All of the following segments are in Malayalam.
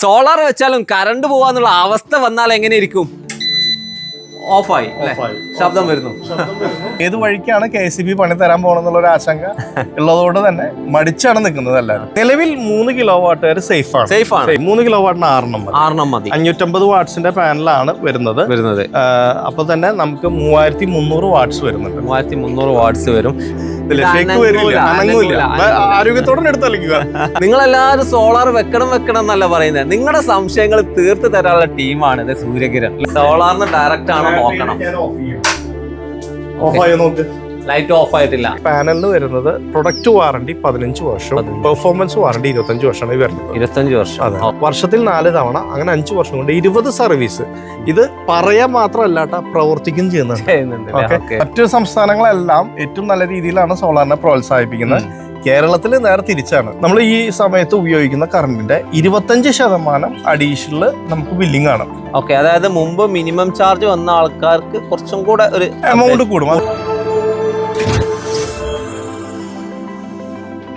സോളാർ വെച്ചാലും കറണ്ട് പോവാന്നുള്ള അവസ്ഥ വന്നാൽ എങ്ങനെ ഇരിക്കും ഓഫായി. ശബ്ദം വരുന്നു. ഏത് വഴിക്കാണ് കെ സി ബി പണി തരാൻ പോകണമെന്നുള്ള ഒരു ആശങ്ക ഉള്ളതുകൊണ്ട് തന്നെ മടിച്ചാണ് നിൽക്കുന്നത് എല്ലാവരും. നിലവിൽ മൂന്ന് കിലോ വാട്ട് വരെ സേഫ് ആണ്. സേഫ് ആണ്. മൂന്ന് കിലോ വാട്ടിന് ആറെണ്ണം ആറെണ്ണം മതി. അഞ്ഞൂറ്റമ്പത് വാട്ട്സിന്റെ പാനലാണ് വരുന്നത്. വരുന്നത്. അപ്പൊ തന്നെ നമുക്ക് മൂവായിരത്തി മുന്നൂറ് വാട്ട്സ് വരുന്നുണ്ട്. മൂവായിരത്തി മുന്നൂറ് വാട്ട്സ് വരും. ആരോഗ്യത്തോടെ എല്ലാരും സോളാർ വെക്കണം വെക്കണം എന്നല്ല പറയുന്നത് നിങ്ങളുടെ സംശയങ്ങൾ തീർത്ത് തരാനുള്ള ടീമാണ് ഇത് സൂര്യകിരൺ സോളാറിന് ഡയറക്റ്റ് ആണോ നോക്കണം. ഓഫായി നോക്ക്. ലൈറ്റ് ഓഫ് ആയിട്ടില്ല. പാനലിന് വരുന്നത് പ്രൊഡക്റ്റ് വാറണ്ടി പതിനഞ്ച് വർഷം പെർഫോമൻസ് വാറണ്ടി ഇരുപത്തഞ്ച് വർഷമാണ് വരുന്നത്. ഇരുപത്തഞ്ച് വർഷം. അതെ. വർഷത്തിൽ നാല് തവണ അങ്ങനെ അഞ്ച് വർഷം കൊണ്ട് ഇരുപത് സർവീസ്. ഇത് പറയാൻ മാത്രമല്ല ട്ടാ, പ്രവർത്തിക്കും ചെയ്യുന്നുണ്ട് മറ്റു സംസ്ഥാനങ്ങളെല്ലാം ഏറ്റവും നല്ല രീതിയിലാണ് സോളാറിനെ പ്രോത്സാഹിപ്പിക്കുന്നത്. കേരളത്തിൽ നേരെ തിരിച്ചാണ്. നമ്മൾ ഈ സമയത്ത് ഉപയോഗിക്കുന്ന കറണ്ടിന്റെ ഇരുപത്തഞ്ച് ശതമാനം അഡീഷണൽ നമുക്ക് ബില്ലിംഗ് ആണ്. ഓക്കെ. അതായത് മുമ്പ് മിനിമം ചാർജ് വന്ന ആൾക്കാർക്ക് കുറച്ചും കൂടെ ഒരു എമൗണ്ട് കൂടും.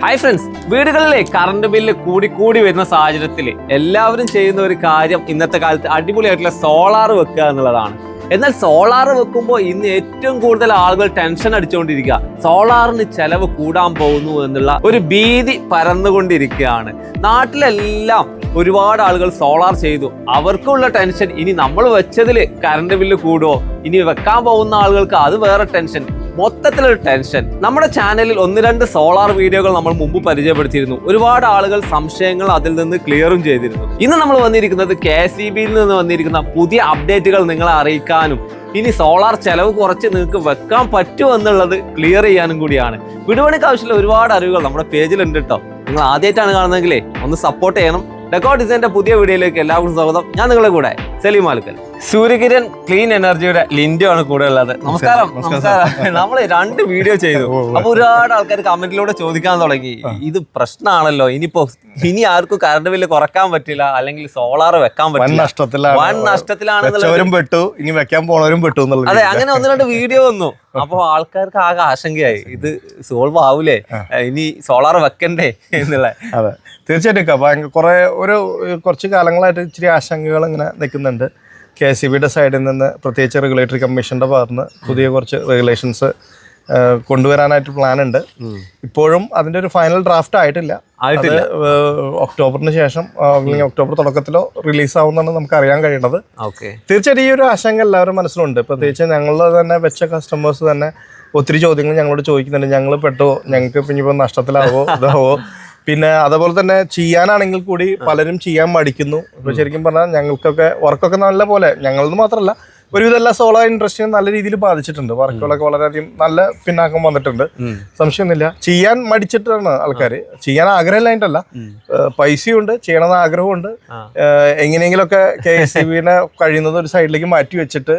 ഹായ് ഫ്രണ്ട്സ് വീടുകളിലെ കറണ്ട് ബില്ല് കൂടി കൂടി വരുന്ന സാഹചര്യത്തിൽ എല്ലാവരും ചെയ്യുന്ന ഒരു കാര്യം ഇന്നത്തെ കാലത്ത് അടിപൊളിയായിട്ടുള്ള സോളാർ വെക്കുക എന്നുള്ളതാണ്. എന്നാൽ സോളാർ വെക്കുമ്പോൾ ഇന്ന് ഏറ്റവും കൂടുതൽ ആളുകൾ ടെൻഷൻ അടിച്ചുകൊണ്ടിരിക്കുക. സോളാറിന് ചെലവ് കൂടാൻ പോകുന്നു എന്നുള്ള ഒരു ഭീതി പരന്നുകൊണ്ടിരിക്കുകയാണ്. നാട്ടിലെല്ലാം ഒരുപാട് ആളുകൾ സോളാർ ചെയ്തു. അവർക്കുള്ള ടെൻഷൻ ഇനി നമ്മൾ വെച്ചതിൽ കറണ്ട് ബില്ല് കൂടുമോ ഇനി വെക്കാൻ പോകുന്ന ആളുകൾക്ക് അത് വേറെ ടെൻഷൻ മൊത്തത്തിലൊരു ടെൻഷൻ. നമ്മുടെ ചാനലിൽ ഒന്ന് രണ്ട് സോളാർ വീഡിയോകൾ നമ്മൾ മുമ്പ് പരിചയപ്പെടുത്തിയിരുന്നു. ഒരുപാട് ആളുകൾ സംശയങ്ങൾ അതിൽ നിന്ന് ക്ലിയറും ചെയ്തിരുന്നു. ഇന്ന് നമ്മൾ വന്നിരിക്കുന്നത് കെ സി ബിയിൽ നിന്ന് വന്നിരിക്കുന്ന പുതിയ അപ്ഡേറ്റുകൾ നിങ്ങളെ അറിയിക്കാനും ഇനി സോളാർ ചെലവ് കുറച്ച് നിങ്ങൾക്ക് വെക്കാൻ പറ്റുമോ എന്നുള്ളത് ക്ലിയർ ചെയ്യാനും കൂടിയാണ്. വിടുപണിക്ക് ആവശ്യമുള്ള ഒരുപാട് അറിവുകൾ നമ്മുടെ പേജിലുണ്ട് കേട്ടോ നിങ്ങൾ ആദ്യമായിട്ടാണ് കാണുന്നതെങ്കിലേ ഒന്ന് സപ്പോർട്ട് ചെയ്യണം. ഡെക്കോ ഡിസൈന്റെ പുതിയ വീഡിയോയിലേക്ക് എല്ലാവർക്കും സ്വാഗതം. ഞാൻ നിങ്ങളുടെ കൂടെ സലീം മാലുക്കൽ. സൂര്യകിരൺ ക്ലീൻ എനർജിയുടെ ലിൻഡോ ആണ് കൂടെ ഉള്ളത്. നമസ്കാരം. നമസ്കാരം. നമ്മൾ രണ്ട് വീഡിയോ ചെയ്തു. അപ്പൊ ഒരുപാട് ആൾക്കാർ കമന്റിലൂടെ ചോദിക്കാൻ തുടങ്ങി. ഇത് പ്രശ്നമാണല്ലോ ഇനിയിപ്പോ ഇനി ആർക്കും കറണ്ട് ബില്ല് കുറയ്ക്കാൻ പറ്റില്ല. അല്ലെങ്കിൽ സോളാർ വെക്കാൻ പറ്റില്ല. വൻ നഷ്ടത്തിലാണ് പെട്ടു. ഇനി വെക്കാൻ പോണവരും പെട്ടു അതെ അങ്ങനെ ഒന്ന് രണ്ട് വീഡിയോ വന്നു. അപ്പൊ ആൾക്കാർക്ക് ആകെ ആശങ്കയായി. ഇത് സോൾവ് ആവൂലേ? ഇനി സോളാർ വെക്കണ്ടേ? എന്നുള്ള. തീർച്ചയായിട്ടും ഭയങ്കര കുറെ ഒരു കുറച്ച് കാലങ്ങളായിട്ട് ഇച്ചിരി ആശങ്കകൾ ഇങ്ങനെ നിൽക്കുന്നുണ്ട്. കെ എസ് സി ബിയുടെ സൈഡിൽ നിന്ന് പ്രത്യേകിച്ച് റെഗുലേറ്ററി കമ്മീഷന്റെ ഭാഗത്ത് നിന്ന് പുതിയ കുറച്ച് റെഗുലേഷൻസ് കൊണ്ടുവരാനായിട്ട് പ്ലാൻ ഉണ്ട്. ഇപ്പോഴും അതിന്റെ ഒരു ഫൈനൽ ഡ്രാഫ്റ്റ് ആയിട്ടില്ല. ആയിട്ടില്ല. ഒക്ടോബറിന് ശേഷം അല്ലെങ്കിൽ ഒക്ടോബർ തുടക്കത്തിലോ റിലീസ് ആവുന്നതാണ് നമുക്ക് അറിയാൻ കഴിയുന്നത്. ഓക്കെ. തീർച്ചയായിട്ടും ഈ ഒരു ആശങ്ക എല്ലാവരും മനസ്സിലുണ്ട്. പ്രത്യേകിച്ച് ഞങ്ങൾ തന്നെ വെച്ച കസ്റ്റമേഴ്സ് തന്നെ ഒത്തിരി ചോദ്യങ്ങൾ ഞങ്ങളോട് ചോദിക്കുന്നുണ്ട്. ഞങ്ങൾ പെട്ടോ? ഞങ്ങൾക്ക് പിന്നെ ഇപ്പൊ നഷ്ടത്തിലാവോ? ഇതാവോ? പിന്നെ അതുപോലെ തന്നെ ചെയ്യാനാണെങ്കിൽ കൂടി പലരും ചെയ്യാൻ മടിക്കുന്നു. ഇപ്പൊ ശരിക്കും പറഞ്ഞാൽ ഞങ്ങൾക്കൊക്കെ വർക്കൊക്കെ നല്ല പോലെ ഞങ്ങളത് മാത്രമല്ല ഒരുവിധം എല്ലാ സോളോ ഇൻഡസ്ട്രിയും നല്ല രീതിയിൽ ബാധിച്ചിട്ടുണ്ട്. വർക്കുകളൊക്കെ വളരെയധികം നല്ല പിന്നാക്കം വന്നിട്ടുണ്ട്. സംശയമൊന്നുമില്ല. ചെയ്യാൻ മടിച്ചിട്ടാണ് ആൾക്കാർ ചെയ്യാൻ ആഗ്രഹമില്ലായിട്ടല്ല പൈസയുണ്ട് ചെയ്യണമെന്ന് ആഗ്രഹമുണ്ട്. എങ്ങനെയെങ്കിലൊക്കെ എങ്ങനെയെങ്കിലുമൊക്കെ കെ എസ് സി ബിനെ കഴിയുന്നത് ഒരു സൈഡിലേക്ക് മാറ്റി വെച്ചിട്ട്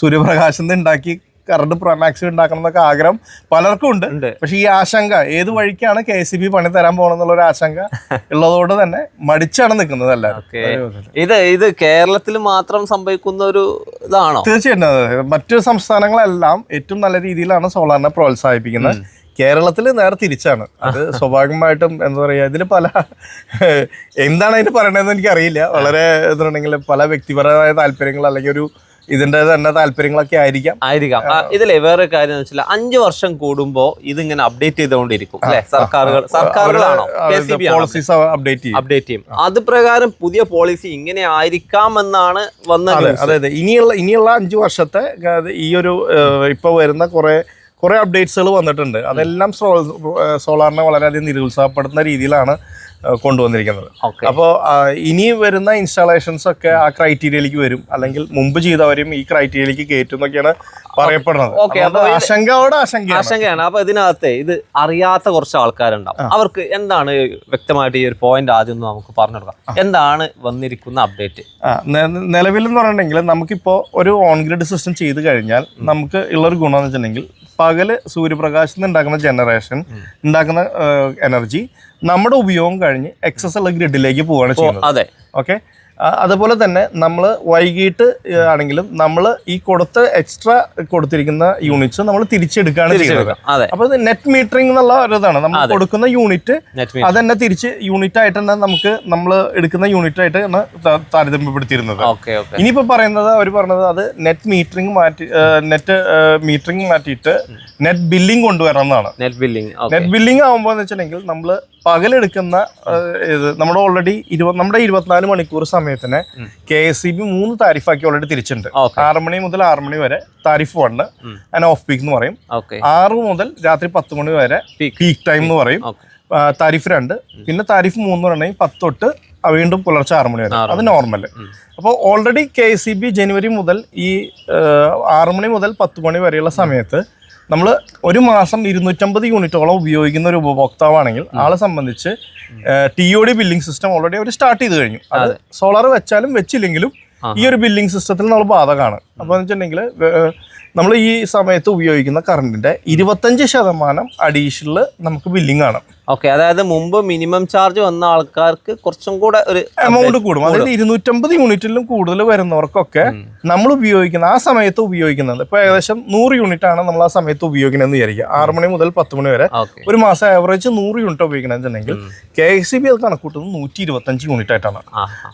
സൂര്യപ്രകാശം ഉണ്ടാക്കി കറണ്ട് പ്രൊമാക്സ് ഉണ്ടാക്കണം എന്നൊക്കെ ആഗ്രഹം പലർക്കും ഉണ്ട്. പക്ഷെ ഈ ആശങ്ക ഏത് വഴിക്കാണ് കെ സി ബി പണി തരാൻ പോകണം എന്നുള്ള ഒരു ആശങ്ക ഉള്ളതുകൊണ്ട് തന്നെ മടിച്ചാണ് നിൽക്കുന്നത് എല്ലാവരും. ഇത് ഇത് കേരളത്തിൽ മാത്രം സംഭവിക്കുന്ന ഒരു ഇതാണോ? തീർച്ചയായിട്ടും അതെ. മറ്റു സംസ്ഥാനങ്ങളെല്ലാം ഏറ്റവും നല്ല രീതിയിലാണ് സോളാറിനെ പ്രോത്സാഹിപ്പിക്കുന്നത്. കേരളത്തിൽ നേരെ തിരിച്ചാണ്. അത് സ്വാഭാവികമായിട്ടും എന്താ പറയുക ഇതിൽ പല എന്താണ് അതിന് പറയണതെന്ന് എനിക്കറിയില്ല. വളരെ എന്താണെങ്കിൽ പല വ്യക്തിപരമായ താല്പര്യങ്ങൾ അല്ലെങ്കിൽ ഒരു ഇതിന്റെ തന്നെ താല്പര്യങ്ങളൊക്കെ ആയിരിക്കാം. ആയിരിക്കാം. ഇതിലെ വേറെ കാര്യം വെച്ചാൽ അഞ്ചു വർഷം കൂടുമ്പോ ഇതിങ്ങനെ അപ്ഡേറ്റ് ചെയ്തുകൊണ്ടിരിക്കും അല്ലെ? സർക്കാരുകൾ സർക്കാരുകളാണോ? പോളിസീസ് അപ്ഡേറ്റ് ചെയ്യും. അപ്ഡേറ്റ് ചെയ്യും. അത് പ്രകാരം പുതിയ പോളിസി ഇങ്ങനെ ആയിരിക്കാം എന്നാണ് വന്നത് അതായത് അതെ അതെ. ഇനിയുള്ള ഇനിയുള്ള അഞ്ച് വർഷത്തെ ഈ ഒരു ഇപ്പൊ വരുന്ന കുറെ കുറെ അപ്ഡേറ്റ്സുകൾ വന്നിട്ടുണ്ട്. അതെല്ലാം സോളാറിനെ വളരെയധികം നിരുത്സാഹപ്പെടുത്തുന്ന രീതിയിലാണ് കൊണ്ടുവന്നിരിക്കുന്നത്. അപ്പോൾ ഇനി വരുന്ന ഇൻസ്റ്റാളേഷൻസ് ഒക്കെ ആ ക്രൈറ്റീരിയയിലേക്ക് വരും. അല്ലെങ്കിൽ മുമ്പ് ചെയ്തവരും ഈ ക്രൈറ്റീരിയയിലേക്ക് കയറ്റും എന്നൊക്കെയാണ് പറയപ്പെടുന്നത്. ആശങ്കയോടെ ആശങ്കയാണ്. ആശങ്കയാണ്. അപ്പൊ ഇതിനകത്തെ ഇത് അറിയാത്ത കുറച്ച് ആൾക്കാരുണ്ടാവും. അവർക്ക് എന്താണ് വ്യക്തമായിട്ട് ഈ ഒരു പോയിന്റ് ആദ്യം ഒന്ന് നമുക്ക് പറഞ്ഞു കൊടുക്കാം. എന്താണ് വന്നിരിക്കുന്ന അപ്ഡേറ്റ് നിലവിൽ എന്ന് പറഞ്ഞിട്ടുണ്ടെങ്കിൽ നമുക്കിപ്പോൾ ഒരു ഓൺഗ്രിഡ് സിസ്റ്റം ചെയ്ത് കഴിഞ്ഞാൽ നമുക്ക് ഉള്ളൊരു ഗുണം എന്ന് വെച്ചിട്ടുണ്ടെങ്കിൽ പകൽ സൂര്യപ്രകാശത്തിൽ നിന്ന് ഉണ്ടാക്കുന്ന ജനറേഷൻ ഉണ്ടാക്കുന്ന എനർജി നമ്മുടെ ഉപയോഗം കഴിഞ്ഞ് എക്സസ് ഉള്ള ഗ്രിഡിലേക്ക് പോവുകയാണ് ചെയ്യുന്നത്. അതെ. ഓക്കെ അതുപോലെ തന്നെ നമ്മൾ വൈകിട്ട് ആണെങ്കിലും നമ്മൾ ഈ കൊടുത്ത എക്സ്ട്രാ കൊടുത്തിരിക്കുന്ന യൂണിറ്റ്സ് നമ്മൾ തിരിച്ചെടുക്കുകയാണ് ചെയ്യുന്നത് അപ്പോൾ നെറ്റ് മീറ്ററിംഗ് എന്നുള്ള ഒരു ഇതാണ് നമ്മൾ കൊടുക്കുന്ന യൂണിറ്റ് അത് തന്നെ തിരിച്ച് യൂണിറ്റ് ആയിട്ട് തന്നെ നമുക്ക് നമ്മൾ എടുക്കുന്ന യൂണിറ്റ് ആയിട്ട് ആണ് ത- താരതമ്യപ്പെടുത്തിയിരുന്നത്. ഇനിയിപ്പോൾ പറയുന്നത് അവർ പറഞ്ഞത് അത് നെറ്റ് മീറ്ററിംഗ് മാറ്റി നെറ്റ് മീറ്ററിംഗ് മാറ്റിയിട്ട് നെറ്റ് ബില്ലിംഗ് കൊണ്ടുവരണം എന്നാണ് നെറ്റ് ബില്ലിംഗ് നെറ്റ് ബില്ലിംഗ് ആകുമ്പോൾ എന്ന് വെച്ചിട്ടുണ്ടെങ്കിൽ നമ്മൾ പകലെടുക്കുന്ന ഇത് നമ്മുടെ ഓൾറെഡി ഇരുപത് നമ്മുടെ ഇരുപത്തിനാല് മണിക്കൂർ സമയത്തിന് കെ എസ് സി ബി മൂന്ന് താരിഫാക്കി ഓൾറെഡി തിരിച്ചിട്ടുണ്ട്. ആറ് മണി മുതൽ ആറ് മണി വരെ tariff one. And off peak എന്ന് പറയും. ആറ് മുതൽ രാത്രി പത്ത് മണി വരെ പീക്ക് ടൈം എന്ന് പറയും. താരിഫ് രണ്ട്. പിന്നെ താരിഫ് മൂന്ന് പറയണമെങ്കിൽ പത്ത് തൊട്ട് വീണ്ടും പുലർച്ചെ ആറ് മണി വരെ. അത് നോർമൽ അപ്പോൾ ഓൾറെഡി കെ സി ബി ജനുവരി മുതൽ ഈ ആറ് മണി മുതൽ പത്ത് മണി വരെയുള്ള സമയത്ത് നമ്മൾ ഒരു മാസം ഇരുന്നൂറ്റമ്പത് യൂണിറ്റോളം ഉപയോഗിക്കുന്ന ഒരു ഉപഭോക്താവാണെങ്കിൽ ആളെ സംബന്ധിച്ച് T O D billing system already അവർ സ്റ്റാർട്ട് ചെയ്ത് കഴിഞ്ഞു. അത് സോളാർ വെച്ചാലും വെച്ചില്ലെങ്കിലും ഈ ഒരു ബില്ലിംഗ് സിസ്റ്റത്തിൽ നമ്മൾ ബാധകമാണ് അപ്പോൾ എന്ന് വെച്ചിട്ടുണ്ടെങ്കിൽ നമ്മൾ ഈ സമയത്ത് ഉപയോഗിക്കുന്ന കറണ്ടിന്റെ ഇരുപത്തഞ്ച് ശതമാനം അഡീഷണൽ നമുക്ക് ബില്ലിംഗ് ആണ്. ഓക്കെ അതായത് മുമ്പ് മിനിമം ചാർജ് വന്ന ആൾക്കാർക്ക് കുറച്ചും കൂടെ ഒരു എമൗണ്ട് കൂടും. അതായത് ഇരുന്നൂറ്റമ്പത് യൂണിറ്റിലും കൂടുതൽ വരുന്നവർക്കൊക്കെ നമ്മൾ ഉപയോഗിക്കുന്ന ആ സമയത്ത് ഉപയോഗിക്കുന്നത് ഇപ്പൊ ഏകദേശം നൂറ് യൂണിറ്റ് ആണ് നമ്മൾ ആ സമയത്ത് ഉപയോഗിക്കുന്നത് വിചാരിക്കുക. ആറ് മണി മുതൽ പത്ത് മണി വരെ ഒരു മാസം ആവറേജ് നൂറ് യൂണിറ്റ് ഉപയോഗിക്കണമെന്നുണ്ടെങ്കിൽ കെ എസ് സി ബി അത് കണക്കൂട്ടുന്നത് നൂറ്റി ഇരുപത്തഞ്ച് യൂണിറ്റ് ആയിട്ടാണ്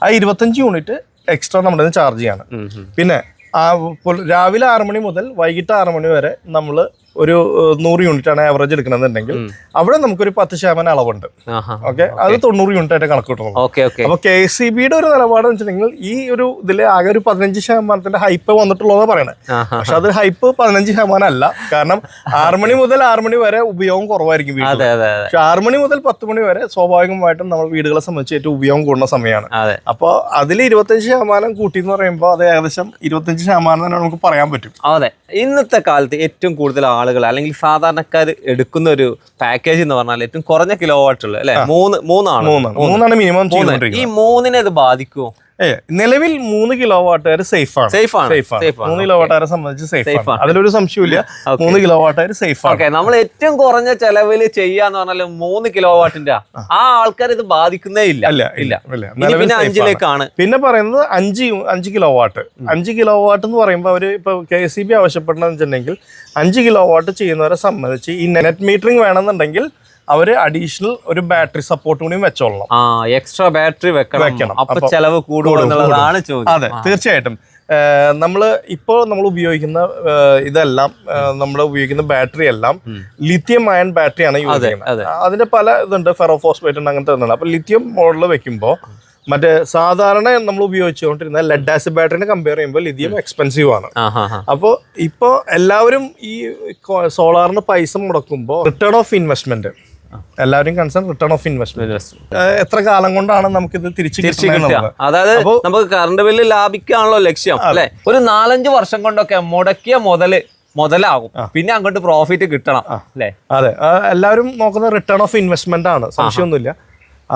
ആ ഇരുപത്തഞ്ച് യൂണിറ്റ് എക്സ്ട്രാ നമ്മുടെ ചാർജ് ചെയ്യാണ്. പിന്നെ രാവിലെ ആറ് മണി മുതൽ വൈകിട്ട് ആറ് മണി വരെ നമ്മൾ ഒരു നൂറ് യൂണിറ്റ് ആണ് ആവറേജ് എടുക്കണമെന്നുണ്ടെങ്കിൽ അവിടെ നമുക്കൊരു പത്ത് ശതമാനം അളവുണ്ട്. ഓക്കെ? അത് തൊണ്ണൂറ് യൂണിറ്റ് ആയിട്ട് കണക്ക് ഓക്കെ അപ്പൊ കെ സി ബിയുടെ ഒരു നിലപാട് വെച്ചിട്ടുണ്ടെങ്കിൽ ഈ ഒരു ഇതിൽ ആകെ ഒരു പതിനഞ്ച് ശതമാനത്തിന്റെ ഹൈപ്പ് വന്നിട്ടുള്ളതാണ് പറയണത് ആഹാ. പക്ഷെ അത് ഹൈപ്പ് പതിനഞ്ച് ശതമാനം അല്ല കാരണം ആറ് മണി മുതൽ ആറ് മണി വരെ ഉപയോഗം കുറവായിരിക്കും വീട്ടിൽ പക്ഷെ ആറ് മണി മുതൽ പത്ത് മണി വരെ സ്വാഭാവികമായിട്ടും നമ്മൾ വീടുകളെ സംബന്ധിച്ച് ഏറ്റവും ഉപയോഗം കൂടുന്ന സമയമാണ് അപ്പോൾ അതിൽ ഇരുപത്തഞ്ച് ശതമാനം കൂട്ടി എന്ന് പറയുമ്പോൾ അത് ഏകദേശം ഇരുപത്തഞ്ച് ശതമാനം തന്നെ നമുക്ക് പറയാൻ പറ്റും. അതെ. ഇന്നത്തെ കാലത്ത് ഏറ്റവും കൂടുതൽ ആളുകൾ അല്ലെങ്കിൽ സാധാരണക്കാർ എടുക്കുന്ന ഒരു പാക്കേജ് എന്ന് പറഞ്ഞാൽ ഏറ്റവും കുറഞ്ഞ കിലോ വാട്ടുള്ള അല്ലെ? മൂന്ന് മൂന്നാണ് മൂന്നാണ് മിനിമം. ഈ മൂന്നിനെ ഇത് ബാധിക്കുമോ നിലവിൽ മൂന്ന് കിലോ സേഫ് ആണ്. സേഫ് ആണ്. മൂന്ന് കിലോ വാട്ടുകാരെ സംബന്ധിച്ച് സേഫ് ആണ്. അതിലൊരു സംശയമില്ല. മൂന്ന് കിലോ വാട്ടുകാർ സേഫ് ആണ് നമ്മൾ ഏറ്റവും കുറഞ്ഞ ചെലവിൽ ചെയ്യാന്ന് പറഞ്ഞാൽ മൂന്ന് കിലോ വാട്ടിന്റെ ആ ആൾക്കാർ ഇത് ബാധിക്കുന്നേ ഇല്ല. അല്ല ഇല്ല പിന്നെ അഞ്ചിലേക്കാണ്. പിന്നെ പറയുന്നത് അഞ്ച് അഞ്ച് കിലോ വാട്ട് അഞ്ച് കിലോ വാട്ട് എന്ന് പറയുമ്പോൾ അവർ ഇപ്പൊ കെ സി ബി ആവശ്യപ്പെടണമെന്ന് വെച്ചിട്ടുണ്ടെങ്കിൽ അഞ്ച് കിലോ വാട്ട് ചെയ്യുന്നവരെ സംബന്ധിച്ച് ഈ നെറ്റ് മീറ്ററിംഗ് വേണമെന്നുണ്ടെങ്കിൽ അവർ അഡീഷണൽ ഒരു ബാറ്ററി സപ്പോർട്ട് കൂടിയും വെച്ചോളണം. എക്സ്ട്രാ ബാറ്ററി വെക്കണം. അപ്പൊ ചെലവ് ചോദ്യം. അതെ തീർച്ചയായിട്ടും. നമ്മൾ ഇപ്പോൾ നമ്മൾ ഉപയോഗിക്കുന്ന ഇതെല്ലാം നമ്മൾ ഉപയോഗിക്കുന്ന ബാറ്ററി എല്ലാം ലിത്യം അയൺ ബാറ്ററിയാണ് യൂസ്. ചെയ്യുന്നത്. അതിന്റെ പല ഇതുണ്ട് ഫെറോഫോസ്ഫേറ്റ് ഉണ്ട് അങ്ങനത്തെ ഇതുണ്ട്. അപ്പൊ ലിത്യം മോഡൽ വെക്കുമ്പോൾ മറ്റേ സാധാരണ നമ്മൾ ഉപയോഗിച്ചുകൊണ്ടിരുന്ന ലെഡ് ആസിഡ് ബാറ്ററിനെ കമ്പയർ ചെയ്യുമ്പോൾ ലിഥിയം എക്സ്പെൻസീവ് ആണ്. അപ്പോൾ ഇപ്പോൾ എല്ലാവരും ഈ സോളാറിന് പൈസ മുടക്കുമ്പോൾ റിട്ടേൺ ഓഫ് ഇൻവെസ്റ്റ്മെന്റ് എല്ലാവരും കൺസേൺ റിട്ടേൺ ഓഫ് ഇൻവെസ്റ്റ്മെന്റ് എത്ര കാലം കൊണ്ടാണ് നമുക്കിത് ഇത് തിരിച്ചു അതായത് നമുക്ക് കറണ്ട് ബില്ല് ലാഭിക്കാണല്ലോ ലക്ഷ്യം അല്ലെ? ഒരു നാലഞ്ച് വർഷം കൊണ്ടൊക്കെ മുടക്കിയ മുതൽ മുതലാകും. പിന്നെ അങ്ങോട്ട് പ്രോഫിറ്റ് കിട്ടണം അല്ലെ? അതെ. എല്ലാവരും നോക്കുന്നത് റിട്ടേൺ ഓഫ് ഇൻവെസ്റ്റ്മെന്റ് ആണ്. സംശയമൊന്നുമില്ല.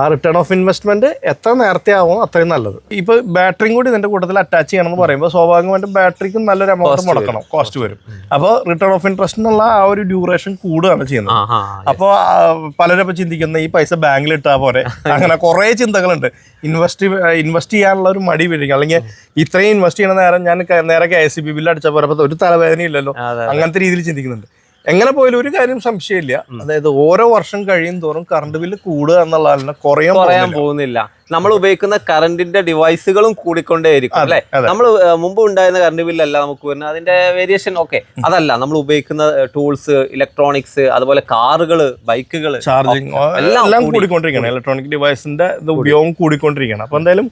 ആ റിട്ടേൺ ഓഫ് ഇൻവെസ്റ്റ്മെന്റ് എത്ര നേരത്തെ ആവുമോ അത്രയും നല്ലത്. ഇപ്പൊ ബാറ്ററിയും കൂടി ഇതിന്റെ കൂട്ടത്തിൽ അറ്റാച്ച് ചെയ്യണമെന്ന് പറയുമ്പോൾ സ്വാഭാവികമായിട്ടും ബാറ്ററിക്കും നല്ലൊരു എമൗണ്ട് മുടക്കണം കോസ്റ്റ് വരും. അപ്പോൾ റിട്ടേൺ ഓഫ് ഇൻട്രസ്റ്റ് എന്നുള്ള ആ ഒരു ഡ്യൂറേഷൻ കൂടുകയാണ് ചെയ്യുന്നത്. അപ്പോൾ പലരും ഇപ്പൊ ചിന്തിക്കുന്ന ഈ പൈസ ബാങ്കിൽ ഇട്ടാ പോരെ. അങ്ങനെ കുറേ ചിന്തകളുണ്ട്. ഇൻവെസ്റ്റ് ഇൻവെസ്റ്റ് ചെയ്യാനുള്ള ഒരു മടി വരിക അല്ലെങ്കിൽ ഇത്രയും ഇൻവെസ്റ്റ് ചെയ്യണ നേരം ഞാൻ നേരെ K S C B bill അടിച്ച പോലെ ഒരു തലവേദന ഇല്ലല്ലോ. അങ്ങനത്തെ രീതിയിൽ ചിന്തിക്കുന്നുണ്ട്. എങ്ങനെ പോയാലും ഒരു കാര്യം സംശയമില്ല. അതായത് ഓരോ വർഷം കഴിയും തോറും കറണ്ട് ബില്ല് കൂടുക എന്നുള്ളതല്ല കുറയാൻ കുറയാൻ പോകുന്നില്ല. നമ്മൾ ഉപയോഗിക്കുന്ന കറണ്ടിന്റെ ഡിവൈസുകളും കൂടിക്കൊണ്ടേയിരിക്കും അല്ലെ. നമ്മൾ മുമ്പ് ഉണ്ടായിരുന്ന കറണ്ട് ബില്ലല്ല നമുക്ക് വരുന്നത്. അതിന്റെ വേരിയേഷൻ ഓക്കെ അതല്ല നമ്മൾ ഉപയോഗിക്കുന്ന ടൂൾസ് ഇലക്ട്രോണിക്സ് അതുപോലെ കാറുകൾ ബൈക്കുകൾ ചാർജിങ് എല്ലാം കൂടിക്കൊണ്ടിരിക്കണം ഇലക്ട്രോണിക് ഡിവൈസിന്റെ ഉപയോഗം കൂടിക്കൊണ്ടിരിക്കണം അപ്പൊ എന്തായാലും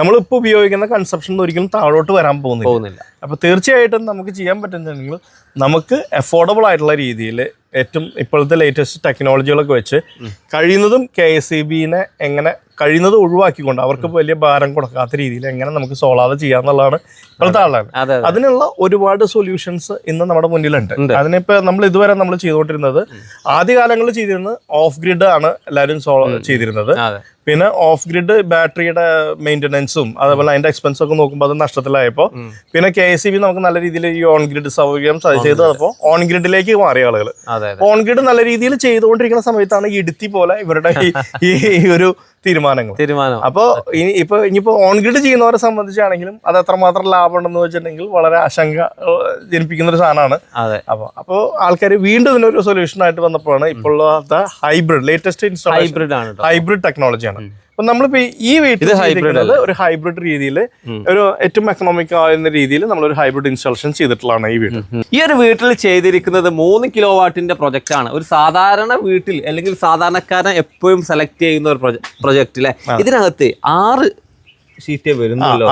നമ്മൾ ഇപ്പോൾ ഉപയോഗിക്കുന്ന കൺസപ്ഷൻ ഒരിക്കലും താഴോട്ട് വരാൻ പോകുന്നില്ല. അപ്പൊ തീർച്ചയായിട്ടും നമുക്ക് ചെയ്യാൻ പറ്റുന്നുണ്ടെങ്കിൽ നമുക്ക് അഫോർഡബിൾ ആയിട്ടുള്ള രീതിയിൽ ഏറ്റവും ഇപ്പോഴത്തെ ലേറ്റസ്റ്റ് ടെക്നോളജികളൊക്കെ വെച്ച് കഴിയുന്നതും കെ എസ് ഇ ബിനെ എങ്ങനെ കഴിയുന്നത് ഒഴിവാക്കിക്കൊണ്ട് അവർക്ക് വലിയ ഭാരം കൊടുക്കാത്ത രീതിയിൽ എങ്ങനെ നമുക്ക് സോളാർ ചെയ്യാന്നുള്ളതാണ് ഇപ്പോഴത്തെ ആളാണ് അതെ അതെ. അതിനുള്ള ഒരുപാട് സൊല്യൂഷൻസ് ഇന്ന് നമ്മുടെ മുന്നിലുണ്ട്. അതിനിപ്പോ നമ്മൾ ഇതുവരെ നമ്മൾ ചെയ്തുകൊണ്ടിരുന്നത് ആദ്യകാലങ്ങളിൽ ചെയ്തിരുന്നത് ഓഫ് ഗ്രിഡ് ആണ് എല്ലാവരും സോൾവ് ചെയ്തിരുന്നത്. പിന്നെ ഓഫ് ഗ്രിഡ് ബാറ്ററിയുടെ മെയിന്റനൻസും അതേപോലെ അതിന്റെ എക്സ്പെൻസ് ഒക്കെ നോക്കുമ്പോൾ അത് നഷ്ടത്തിലായപ്പോൾ പിന്നെ കെ എസ് ബി നമുക്ക് നല്ല രീതിയിൽ ഈ ഓൺ ഗ്രിഡ് സൗകര്യം ചെയ്ത് അപ്പോൾ ഓൺ ഗ്രിഡിലേക്ക് മാറിയ ആളുകൾ ഓൺ ഗ്രിഡ് നല്ല രീതിയിൽ ചെയ്തുകൊണ്ടിരിക്കുന്ന സമയത്താണ് ഈ ഇടുത്തി പോലെ ഇവരുടെ ഈ- ഒരു തീരുമാനങ്ങൾ. തീരുമാനം. അപ്പോ ഇനി ഇപ്പൊ ഇനിയിപ്പോ ഓൺ ഗ്രിഡ് ചെയ്യുന്നവരെ സംബന്ധിച്ചാണെങ്കിലും അത് എത്രമാത്രം ലാഭമുണ്ടെന്ന് വെച്ചിട്ടുണ്ടെങ്കിൽ വളരെ ആശങ്ക ജനിപ്പിക്കുന്ന ഒരു സാധനമാണ്. അതെ. അപ്പോൾ അപ്പോൾ ആൾക്കാർ വീണ്ടും ഇതിനൊരു സൊല്യൂഷൻ ആയിട്ട് വന്നപ്പോഴാണ് ഇപ്പോൾ ഹൈബ്രിഡ് ലേറ്റസ്റ്റ് ഇൻസ്റ്റാളേഷൻ ഹൈബ്രിഡ് ആണ് ഹൈബ്രിഡ് ടെക്നോളജിയാണ് അപ്പൊ നമ്മളിപ്പോ ഈ വീട്ടിൽ ഹൈബ്രിഡ് ഒരു ഹൈബ്രിഡ് രീതിയിൽ ഒരു ഏറ്റവും എക്കണോമിക് ആവുന്ന രീതിയിൽ നമ്മൾ ഒരു ഹൈബ്രിഡ് ഇൻസ്റ്റാളേഷൻ ചെയ്തിട്ടുള്ളതാണ് ഈ വീട്. ഈ ഒരു വീട്ടിൽ ചെയ്തിരിക്കുന്നത് മൂന്ന് കിലോ വാട്ടിന്റെ പ്രൊജക്റ്റ് ആണ്. ഒരു സാധാരണ വീട്ടിൽ അല്ലെങ്കിൽ സാധാരണക്കാരൻ എപ്പോഴും സെലക്ട് ചെയ്യുന്ന ഒരു പ്രൊജക്റ്റ് അല്ലെ ഇതിനകത്ത് ആറ് ഷീറ്റേ വരുന്നുള്ളൂ.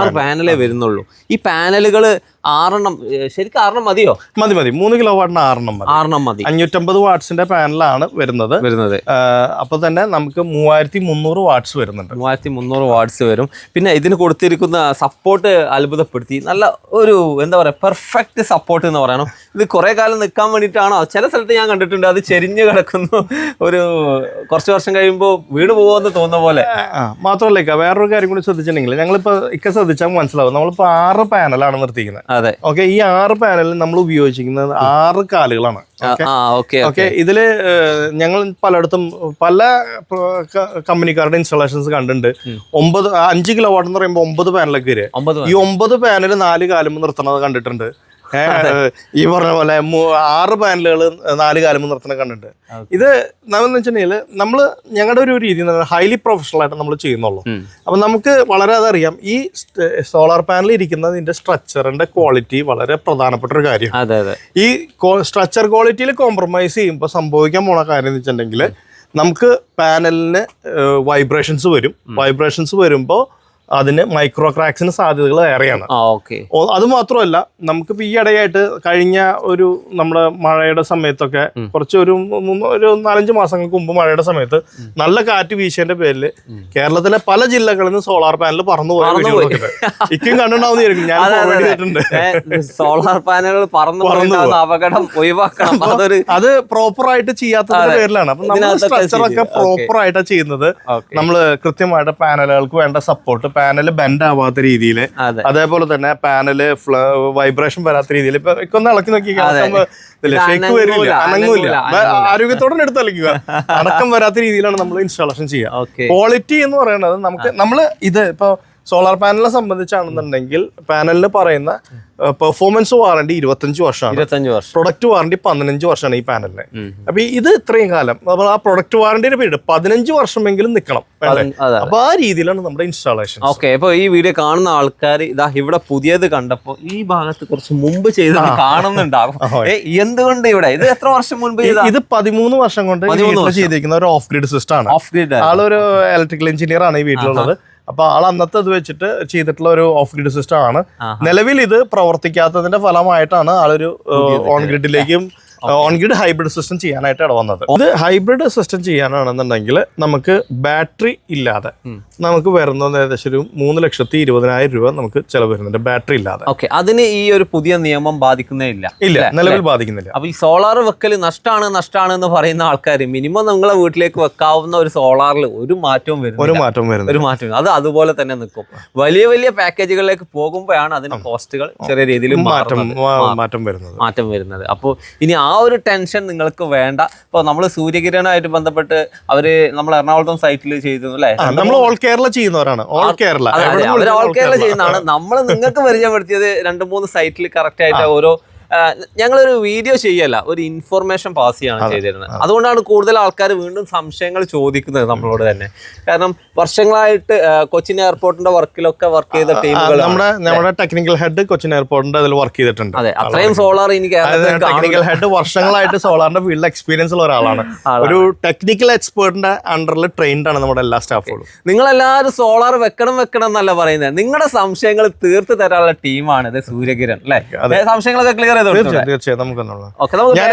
ആറ് പാനലേ വരുന്നുള്ളൂ. ഈ പാനലുകൾ ആറെണ്ണം ശരിക്കും ആറെണ്ണം മതിയോ? മതി മതി. മൂന്ന് കിലോ വാട്ടിന് ആറെണ്ണം മതി. ആറെണ്ണം മതി. അഞ്ഞൂറ്റമ്പത് വാട്ട്സിന്റെ പാനലാണ് വരുന്നത്. വരുന്നത്. അപ്പൊ തന്നെ നമുക്ക് മൂവായിരത്തി മുന്നൂറ് വാട്ട്സ് വരുന്നുണ്ട്. മൂവായിരത്തി മുന്നൂറ് വാട്ട്സ് വരും. പിന്നെ ഇതിന് കൊടുത്തിരിക്കുന്ന സപ്പോർട്ട് അത്ഭുതപ്പെടുത്തി. നല്ല ഒരു എന്താ പറയാ പെർഫെക്റ്റ് സപ്പോർട്ട് എന്ന് പറയണം. ഇത് കുറേ കാലം നിൽക്കാൻ വേണ്ടിയിട്ടാണോ? ചില സ്ഥലത്ത് ഞാൻ കണ്ടിട്ടുണ്ട് അത് ചെരിഞ്ഞ് കിടക്കുന്നു. ഒരു കുറച്ച് വർഷം കഴിയുമ്പോൾ വീട് പോകുമെന്ന് തോന്നുന്ന പോലെ. മാത്രമല്ല വേറൊരു കാര്യം കൂടി ശ്രദ്ധിച്ചിട്ടുണ്ടെങ്കിൽ ഞങ്ങളിപ്പോ ഇക്ക ശ്രദ്ധിച്ചാൽ മനസ്സിലാവും. നമ്മളിപ്പോ ആറ് പാനലാണ് നിർത്തിക്കുന്നത് അതെ. ഓക്കെ ഈ ആറ് പാനലിൽ നമ്മൾ ഉപയോഗിച്ചിരിക്കുന്നത് ആറ് കാലുകളാണ്. ഓക്കെ. ഓക്കെ ഇതിൽ ഞങ്ങൾ പലയിടത്തും പല കമ്പനിക്കാരുടെ ഇൻസ്റ്റാളേഷൻസ് കണ്ടിട്ടുണ്ട്. ഒമ്പത് അഞ്ച് കിലോ വാട്ട് എന്ന് പറയുമ്പോൾ ഒമ്പത് പാനലൊക്കെ വരെ ഈ ഒമ്പത് പാനൽ നാല് കാലും നിർത്തണത് കണ്ടിട്ടുണ്ട്. ഈ പറഞ്ഞ പോലെ ആറ് പാനലുകൾ നാല് കാലം നിർത്തണം കണ്ടിട്ട്. ഇത് നമ്മൾ വെച്ചിട്ടുണ്ടെങ്കിൽ നമ്മൾ ഞങ്ങളുടെ ഒരു രീതി ഹൈലി പ്രൊഫഷണൽ ആയിട്ട് നമ്മൾ ചെയ്യുന്നുള്ളൂ. അപ്പൊ നമുക്ക് വളരെ അതറിയാം ഈ സോളാർ പാനൽ ഇരിക്കുന്നതിന്റെ സ്ട്രക്ചറിന്റെ ക്വാളിറ്റി വളരെ പ്രധാനപ്പെട്ട ഒരു കാര്യം ഈ സ്ട്രക്ചർ ക്വാളിറ്റിയിൽ കോംപ്രമൈസ് ചെയ്യുമ്പോൾ സംഭവിക്കാൻ പോണ കാര്യം എന്ന് വെച്ചിട്ടുണ്ടെങ്കിൽ നമുക്ക് പാനലിന് വൈബ്രേഷൻസ് വരും. വൈബ്രേഷൻസ് വരുമ്പോൾ അതിന് മൈക്രോ ക്രാക്സിന് സാധ്യതകൾ ഏറെയാണ്. അത് മാത്രമല്ല നമുക്കിപ്പോൾ ഈ ഇടയായിട്ട് കഴിഞ്ഞ ഒരു നമ്മുടെ മഴയുടെ സമയത്തൊക്കെ കുറച്ച് ഒരു ഒരു നാലഞ്ച് മാസങ്ങൾക്ക് മുമ്പ് മഴയുടെ സമയത്ത് നല്ല കാറ്റ് വീശേന്റെ പേരിൽ കേരളത്തിലെ പല ജില്ലകളിൽ നിന്ന് സോളാർ പാനൽ പറന്നു പോയ ഇക്കും കണ്ടിട്ടുണ്ടാവുന്ന ഞാൻ സോളാർ പാനലുകൾ പറന്നു അപകടം ഒഴിവാക്കണം. അത് പ്രോപ്പർ ആയിട്ട് ചെയ്യാത്തതിന്റെ. പേരിലാണ്. അപ്പൊ നമ്മൾ സ്ട്രക്ചറൊക്കെ പ്രോപ്പർ ആയിട്ടാണ് ചെയ്യുന്നത്. നമ്മൾ നമ്മൾ കൃത്യമായിട്ട് പാനലുകൾക്ക് വേണ്ട സപ്പോർട്ട് പാനൽ ബെൻഡ് ആവാത്ത രീതിയിൽ അതേപോലെ തന്നെ പാനൽ വൈബ്രേഷൻ വരാത്ത രീതിയിൽ ഇപ്പൊ ഒന്ന് ഇളക്കി നോക്കി ഷേക്ക് വരില്ല അനങ്ങില്ല അനങ്ങൂല. അനങ്ങൂല, ആരോഗ്യത്തോടെ എടുത്ത് അലക്കുക അടക്കം വരാത്ത രീതിയിലാണ് നമ്മൾ ഇൻസ്റ്റാളേഷൻ ചെയ്യുക. ക്വാളിറ്റി എന്ന് പറയുന്നത് നമുക്ക് നമ്മൾ ഇത് ഇപ്പൊ സോളാർ പാനലിനെ സംബന്ധിച്ചാണെന്നുണ്ടെങ്കിൽ പാനലിന് പറയുന്ന പെർഫോമൻസ് വാറണ്ടി ഇരുപത്തഞ്ച് വർഷമാണ്. ഇരുപത്തഞ്ച് വർഷം. പ്രൊഡക്റ്റ് വാറണ്ടി പതിനഞ്ച് വർഷമാണ് ഈ പാനലിന്. അപ്പൊ ഇത് ഇത്രയും കാലം അപ്പോൾ ആ പ്രൊഡക്റ്റ് വാറണ്ടിയുടെ പീരീഡ് പതിനഞ്ച് വർഷമെങ്കിലും നിൽക്കണം അപ്പൊ ആ രീതിയിലാണ് നമ്മുടെ ഇൻസ്റ്റാളേഷൻ ഓക്കെ അപ്പൊ ഈ വീഡിയോ കാണുന്ന ആൾക്കാർ ഇതാ ഇവിടെ പുതിയത് കണ്ടപ്പോ ഈ ഭാഗത്ത് കുറച്ച് മുമ്പ് ചെയ്തത് കാണുന്നുണ്ടാകും എന്തുകൊണ്ട് ഇവിടെ? ഇത് എത്ര വർഷം മുൻപ് ചെയ്ത? ഇത് പതിമൂന്ന് വർഷം കൊണ്ട് ഈ 13 വീട്ടിൽ വർഷം. ചെയ്തിരിക്കുന്ന ഒരു ഓഫ് ഗ്രിഡ് സിസ്റ്റം ആണ് ഓഫ് ഗ്രിഡ് ആളൊരു ഇലക്ട്രിക്കൽ എഞ്ചിനീയർ ആണ് ഈ വീട്ടിലുള്ളത്. അപ്പൊ ആൾ അന്നത്തെ ഇത് വെച്ചിട്ട് ചെയ്തിട്ടുള്ള ഒരു ഓഫ് ഗ്രിഡ് സിസ്റ്റം ആണ്. നിലവിൽ ഇത് പ്രവർത്തിക്കാത്തതിന്റെ ഫലമായിട്ടാണ് ആളൊരു ഓൺ ഗ്രിഡിലേക്കും ഓൺ ഗ്രിഡ് ഹൈബ്രിഡ് സിസ്റ്റം ചെയ്യാനായിട്ട് ഇടവന്നത് ഇത് ഹൈബ്രിഡ് സിസ്റ്റം ചെയ്യാനാണെന്നുണ്ടെങ്കിൽ നമുക്ക് ബാറ്ററി ഇല്ലാതെ നമുക്ക് വരുന്നത് ഏകദേശം ഒരു മൂന്ന് ലക്ഷത്തി ഇരുപതിനായിരം രൂപ നമുക്ക് ചെലവ് വരുന്നുണ്ട് ബാറ്ററി ഇല്ലാതെ. ഓക്കെ അതിന് ഈ ഒരു പുതിയ നിയമം ബാധിക്കുന്നേ ഇല്ല. ഇല്ല നിലവിൽ ബാധിക്കുന്നില്ല. അപ്പൊ ഈ സോളാർ വെക്കൽ നഷ്ടമാണ് നഷ്ടമാണ് എന്ന് പറയുന്ന ആൾക്കാർ മിനിമം നിങ്ങളെ വീട്ടിലേക്ക് വെക്കാവുന്ന ഒരു സോളാറിൽ ഒരു മാറ്റവും ഒരു വരുന്നില്ല മാറ്റം വരുന്നില്ല. ഒരു മാറ്റം അത് അതുപോലെ തന്നെ നിൽക്കും. വലിയ വലിയ പാക്കേജുകളിലേക്ക് പോകുമ്പോഴാണ് അതിന് കോസ്റ്റുകൾ ചെറിയ രീതിയിൽ മാറ്റം മാറ്റം വരുന്നത്. മാറ്റം വരുന്നത്. അപ്പോൾ ഇനി ആ ഒരു ടെൻഷൻ നിങ്ങൾക്ക് വേണ്ട. ഇപ്പോൾ നമ്മൾ സൂര്യകിരണമായിട്ട് ബന്ധപ്പെട്ട് അവർ നമ്മൾ എറണാകുളത്തും സൈറ്റിൽ ചെയ്തു അല്ലേ? നമ്മൾ ഓൾ കേരള ചെയ്യുന്നവരാണ്. All Kerala all Kerala. ചെയ്യുന്നതാണ്. നമ്മൾ നിങ്ങൾക്ക് പരിചയപ്പെടുത്തിയത് രണ്ട് മൂന്ന് സൈറ്റിൽ കറക്റ്റ് ആയിട്ട് ഓരോ ഞങ്ങളൊരു വീഡിയോ ചെയ്യല്ല ഒരു ഇൻഫർമേഷൻ പാസ് ചെയ്യാണ് ചെയ്തിരുന്നത്. അതുകൊണ്ടാണ് കൂടുതൽ ആൾക്കാർ വീണ്ടും സംശയങ്ങൾ ചോദിക്കുന്നത് നമ്മളോട് തന്നെ. കാരണം വർഷങ്ങളായിട്ട് കൊച്ചിൻ എയർപോർട്ടിന്റെ വർക്കിലൊക്കെ വർക്ക് ചെയ്ത ടീമുകൾ നമ്മുടെ നമ്മുടെ ടെക്നിക്കൽ ഹെഡ് കൊച്ചിൻ എയർപോർട്ടിന്റെ അതിൽ വർക്ക് ചെയ്തിട്ടുണ്ട്. അതെ അത്രയും സോളാർ എനിക്ക് ടെക്നിക്കൽ ഹെഡ് വർഷങ്ങളായിട്ട് സോളാറിന്റെ ഫീൽഡ് എക്സ്പീരിയൻസ് ഉള്ള ഒരാളാണ്. ഒരു ടെക്നിക്കൽ എക്സ്പേർട്ടിന്റെ അണ്ടറിൽ ട്രെയിൻഡ് ആണ് നമ്മുടെ എല്ലാ സ്റ്റാഫുകളും നിങ്ങളെല്ലാവരും സോളാർ വെക്കണം വെക്കണം എന്നല്ല പറയുന്നത് നിങ്ങളുടെ സംശയങ്ങൾ തീർത്ത് തരാനുള്ള ടീമാണ് ഇത് സൂര്യകിരൺ അല്ലെ? സംശയങ്ങളൊക്കെ ക്ലിയർ തീർച്ചയായും നമുക്ക് ഞാൻ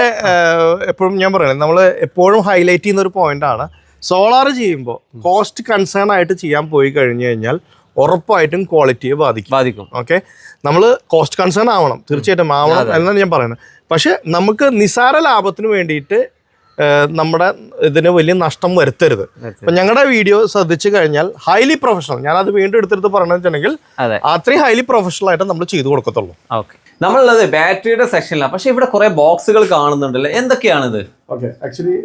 എപ്പോഴും ഞാൻ പറയുന്നത് നമ്മൾ എപ്പോഴും ഹൈലൈറ്റ് ചെയ്യുന്ന ഒരു പോയിന്റ് ആണ് സോളാർ ചെയ്യുമ്പോൾ കോസ്റ്റ് കൺസേൺ ആയിട്ട് ചെയ്യാൻ പോയി കഴിഞ്ഞു കഴിഞ്ഞാൽ ഉറപ്പായിട്ടും ക്വാളിറ്റിയെ ബാധിക്കും. ബാധിക്കും. ഓക്കെ? നമ്മൾ കോസ്റ്റ് കൺസേൺ ആവണം. തീർച്ചയായിട്ടും ആവണം എന്നാണ് ഞാൻ പറയുന്നത് പക്ഷെ നമുക്ക് നിസാര ലാഭത്തിന് വേണ്ടിയിട്ട് നമ്മുടെ ഇതിന് വലിയ നഷ്ടം വരുത്തരുത്. അപ്പം ഞങ്ങളുടെ വീഡിയോ ശ്രദ്ധിച്ചു കഴിഞ്ഞാൽ ഹൈലി പ്രൊഫഷണൽ ഞാൻ അത് വീണ്ടും എടുത്തെടുത്ത് പറയണമെന്ന് വെച്ചിട്ടുണ്ടെങ്കിൽ അതെ. അത്രയും ഹൈലി പ്രൊഫഷണൽ ആയിട്ട് നമ്മൾ ചെയ്തു കൊടുക്കത്തുള്ളൂ. ഓക്കെ. നമ്മളുള്ളത് ബാറ്ററിയുടെ സെക്ഷനിലാണ് പക്ഷെ ഇവിടെ കുറെ ബോക്സുകൾ കാണുന്നുണ്ടല്ലോ? എന്തൊക്കെയാണിത്? ഓക്കെ ആക്ച്വലി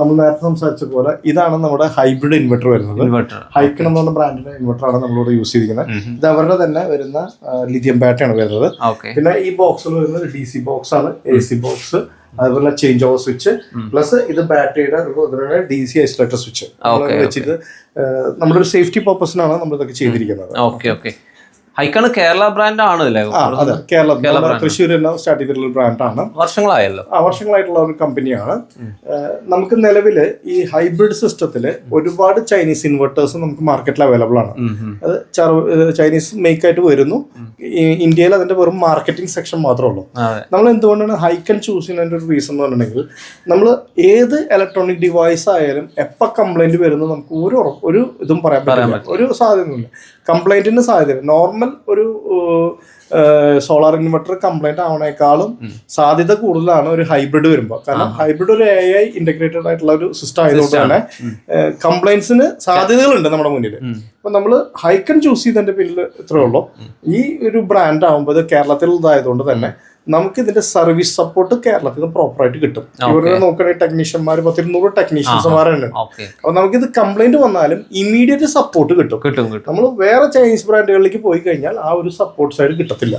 നമ്മൾ നേരത്തെ സംസാരിച്ച പോലെ ഇതാണ് നമ്മുടെ ഹൈബ്രിഡ് ഇൻവെർട്ടർ വരുന്നത്. ഇൻവെർട്ടർ ഹൈക്കൺ എന്ന് പറഞ്ഞ ബ്രാൻഡിന്റെ ഇൻവെർട്ടർ ആണ് നമ്മളിവിടെ യൂസ് ചെയ്തിരിക്കുന്നത്. ഇത് അവരുടെ തന്നെ വരുന്ന ലിഥിയം ബാറ്ററി ആണ് വരുന്നത്. പിന്നെ ഈ ബോക്സിൽ വരുന്നത് ഡി സി ബോക്സ് ആണ് എ സി ബോക്സ് അതുപോലെ ചേഞ്ച് ഓവർ സ്വിച്ച് പ്ലസ് ഇത് ബാറ്ററിയുടെ ഡി സി ഐസൊലേറ്റർ സ്വിച്ച് വെച്ചിട്ട് നമ്മളൊരു നമ്മുടെ ഒരു സേഫ്റ്റി പർപ്പസിനാണ് നമ്മൾ ഇതൊക്കെ ചെയ്തിരിക്കുന്നത്. Okay okay Hykon Kerala brand ആണ് അല്ലേ അതെ. കേരളത്തിൽ തൃശ്ശൂർ എല്ലാം സ്റ്റാർട്ട് ചെയ്തിട്ടുള്ള ബ്രാൻഡാണ്. വർഷങ്ങളായല്ലോ. ആ വർഷങ്ങളായിട്ടുള്ള ഒരു കമ്പനിയാണ്. നമുക്ക് നിലവിൽ ഈ ഹൈബ്രിഡ് സിസ്റ്റത്തിൽ ഒരുപാട് ചൈനീസ് ഇൻവെർട്ടേഴ്സ് നമുക്ക് മാർക്കറ്റിൽ അവൈലബിൾ ആണ്. അത് ചൈനീസ് മേക്ക് ആയിട്ട് വരുന്നു ഇന്ത്യയിൽ അതിന്റെ വെറും മാർക്കറ്റിംഗ് സെക്ഷൻ മാത്രമേ ഉള്ളൂ. നമ്മൾ എന്തുകൊണ്ടാണ് ഹൈക്കൺ ചൂസ് ചെയ്യുന്നതിന്റെ ഒരു റീസൺ എന്ന് പറഞ്ഞിട്ടുണ്ടെങ്കിൽ നമ്മൾ ഏത് ഇലക്ട്രോണിക് ഡിവൈസ് ആയാലും എപ്പ കംപ്ലൈന്റ് വരുന്നു നമുക്ക് ഒരു ഒരു ഇതും പറയാൻ പറ്റില്ല. ഒരു സാധ്യതയില്ല കംപ്ലൈന്റിന് സാധ്യത. നോർമൽ ഒരു സോളാർ ഇൻവെർട്ടർ കംപ്ലൈന്റ് ആവണേക്കാളും സാധ്യത കൂടുതലാണ് ഒരു ഹൈബ്രിഡ് വരുമ്പോൾ കാരണം ഹൈബ്രിഡ് ഒരു എ ഐ ഇന്റഗ്രേറ്റഡ് ആയിട്ടുള്ള ഒരു സിസ്റ്റം ആയതുകൊണ്ട് തന്നെ കംപ്ലൈൻസിന് സാധ്യതകളുണ്ട് നമ്മുടെ മുന്നിൽ അപ്പൊ നമ്മൾ ഹൈക്കൺ ചൂസ് ചെയ്തതിന്റെ പിന്നിൽ ഇത്രേ ഉള്ളൂ. ഈ ഒരു ബ്രാൻഡ് ആകുമ്പോൾ കേരളത്തിൽ ഇതായതുകൊണ്ട് തന്നെ നമുക്ക് ഇതിന്റെ സർവീസ് സപ്പോർട്ട് കേരളത്തിൽ നിന്ന് പ്രോപ്പർ ആയിട്ട് കിട്ടും. ഇവരുടെ നോക്കണേ ടെക്നീഷ്യന്മാർ പത്തിരുന്നൂറ് ടെക്നീഷ്യൻസ്മാരാണ് അപ്പൊ നമുക്ക് ഇത് കംപ്ലൈന്റ് വന്നാലും ഇമ്മീഡിയറ്റ് സപ്പോർട്ട് കിട്ടും. കിട്ടും കിട്ടും. നമ്മൾ വേറെ ചൈനീസ് ബ്രാൻഡുകളിലേക്ക് പോയി കഴിഞ്ഞാൽ ആ ഒരു സപ്പോർട്ട് സൈഡ് കിട്ടത്തില്ല.